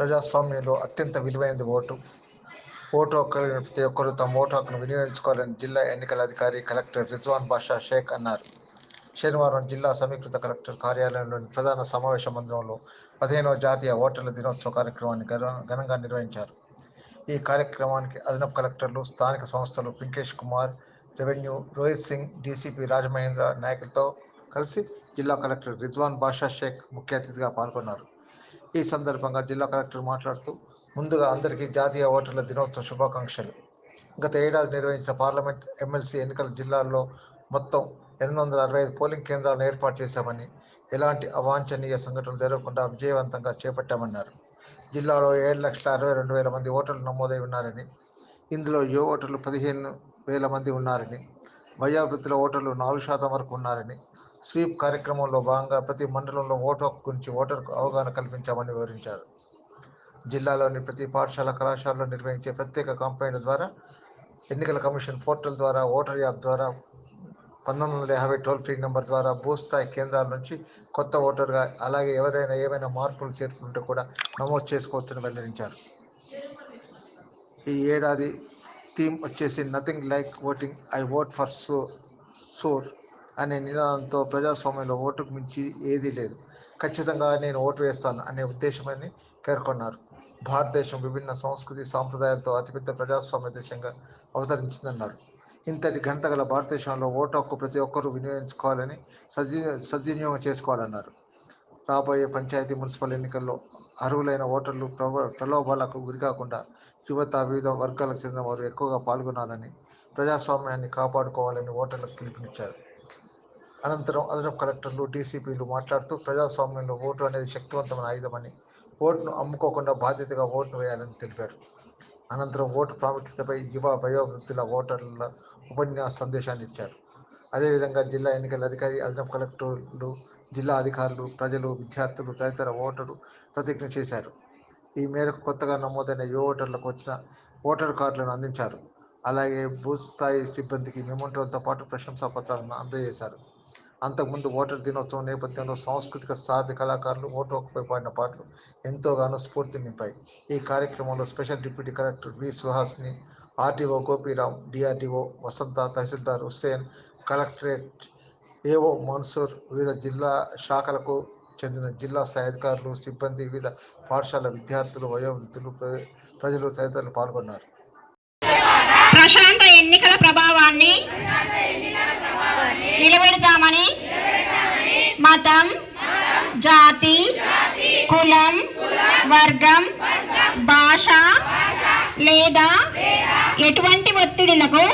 ప్రజాస్వామ్యంలో అత్యంత విలువైనది ఓటు. ఓటు హక్కు కలిగిన ప్రతి ఒక్కరూ తమ ఓటు హక్కును వినియోగించుకోవాలని జిల్లా ఎన్నికల అధికారి కలెక్టర్ రిజ్వాన్ బాషా షేక్ అన్నారు. శనివారం జిల్లా సమీకృత కలెక్టర్ కార్యాలయంలోని ప్రధాన సమావేశ మందిరంలో పదిహేనవ జాతీయ ఓటర్ల దినోత్సవ కార్యక్రమాన్ని ఘనంగా నిర్వహించారు. ఈ కార్యక్రమానికి అదనపు కలెక్టర్లు స్థానిక సంస్థలు పింకేష్ కుమార్ రెవెన్యూ రోహిత్ సింగ్ డీసీపీ రాజమహేంద్ర నాయకులతో కలిసి జిల్లా కలెక్టర్ రిజ్వాన్ బాషా షేక్ ముఖ్య అతిథిగా పాల్గొన్నారు. ఈ సందర్భంగా జిల్లా కలెక్టర్ మాట్లాడుతూ ముందుగా అందరికీ జాతీయ ఓటర్ల దినోత్సవ శుభాకాంక్షలు. గత ఏడాది నిర్వహించిన పార్లమెంట్ ఎమ్మెల్సీ ఎన్నికల జిల్లాల్లో మొత్తం ఎనిమిది వందల అరవై ఐదు పోలింగ్ కేంద్రాలను ఏర్పాటు చేశామని ఎలాంటి అవాంఛనీయ సంఘటనలు జరగకుండా విజయవంతంగా చేపట్టామన్నారు. జిల్లాలో ఏడు లక్షల అరవై రెండు వేల మంది ఓటర్లు నమోదై ఉన్నారని ఇందులో యువ ఓటర్లు పదిహేను వేల మంది ఉన్నారని వయోవృద్ధుల ఓటర్లు నాలుగు శాతం వరకు ఉన్నారని స్వీప్ కార్యక్రమంలో భాగంగా ప్రతి మండలంలో ఓటు హక్కు గురించి ఓటర్కు అవగాహన కల్పించామని వివరించారు. జిల్లాలోని ప్రతి పాఠశాల కళాశాలలో నిర్వహించే ప్రత్యేక కంపెనీల ద్వారా ఎన్నికల కమిషన్ పోర్టల్ ద్వారా ఓటర్ యాప్ ద్వారా పంతొమ్మిది వందల యాభై టోల్ ఫ్రీ నెంబర్ ద్వారా భూస్థాయి స్థాయి కేంద్రాల నుంచి కొత్త ఓటర్గా అలాగే ఎవరైనా ఏమైనా మార్పులు చేర్పుంటే కూడా నమోదు చేసుకోవచ్చని వెల్లడించారు. ఈ ఏడాది థీమ్ వచ్చేసి nothing like voting I vote for so sure. అనే నినాదంతో ప్రజాస్వామ్యంలో ఓటుకు మించి ఏదీ లేదు. ఖచ్చితంగా నేను ఓటు వేస్తాను అనే ఉద్దేశమని పేర్కొన్నారు. భారతదేశం విభిన్న సంస్కృతి సాంప్రదాయాలతో అతిపెద్ద ప్రజాస్వామ్య దేశంగా అవతరించిందన్నారు. ఇంతటి ఘనత గల భారతదేశంలో ఓటు హక్కు ప్రతి ఒక్కరూ వినియోగించుకోవాలని సద్వినియో సద్వినియోగం చేసుకోవాలన్నారు. రాబోయే పంచాయతీ మున్సిపల్ ఎన్నికల్లో అర్హులైన ఓటర్లు ప్రవ ప్రలోభాలకు గురికాకుండా యువత వివిధ వర్గాలకు చెందిన వారు ఎక్కువగా పాల్గొనాలని ప్రజాస్వామ్యాన్ని కాపాడుకోవాలని ఓటర్లకు పిలుపునిచ్చారు. అనంతరం అదనపు కలెక్టర్లు డీసీపీలు మాట్లాడుతూ ప్రజాస్వామ్యంలో ఓటు అనేది శక్తివంతమైన ఆయుధమని ఓటును అమ్ముకోకుండా బాధ్యతగా ఓటును వేయాలని తెలిపారు. అనంతరం ఓటు ప్రాముఖ్యతపై యువ వయోవృద్ధుల ఓటర్ల ఉపన్యాస సందేశాన్ని ఇచ్చారు. అదేవిధంగా జిల్లా ఎన్నికల అధికారి అదనపు కలెక్టర్లు జిల్లా అధికారులు ప్రజలు విద్యార్థులు తదితర ఓటరు ప్రతిజ్ఞ చేశారు. ఈ మేరకు కొత్తగా నమోదైన యువ ఓటర్లకు వచ్చిన ఓటర్ కార్డులను అందించారు. అలాగే బూత్ స్థాయి సిబ్బందికి మెమోంటోలతో పాటు ప్రశంసా పత్రాలను అందజేశారు. అంతకుముందు ఓటర్ దినోత్సవం నేపథ్యంలో సాంస్కృతిక సారథి కళాకారులు ఓటు హక్కుపై పాడిన పాటలు ఎంతోగానో స్ఫూర్తి నింపాయి. ఈ కార్యక్రమంలో special deputy collector V Suhasini RTO Gopiram DRDO Vasantha tahsildar Hussain collectorate AO Mansoor వివిధ జిల్లా శాఖలకు చెందిన జిల్లా స్థాయి అధికారులు సిబ్బంది వివిధ పాఠశాల విద్యార్థులు వయోవృద్ధులు ప్ర- ప్రజలు తదితరులు పాల్గొన్నారు. ప్రశాంత ఎన్నికల ప్రభావాన్ని మతం జాతి కులం వర్గం భాష లేదా ఎటువంటి ఒత్తిడులకు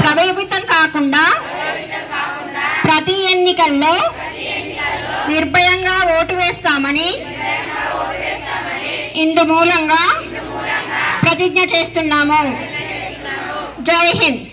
ప్రభావితం కాకుండా ప్రతి ఎన్నికల్లో నిర్భయంగా ఓటు వేస్తామని ఇందు మూలంగా ప్రతిజ్ఞ చేస్తున్నాము. జై హింద్.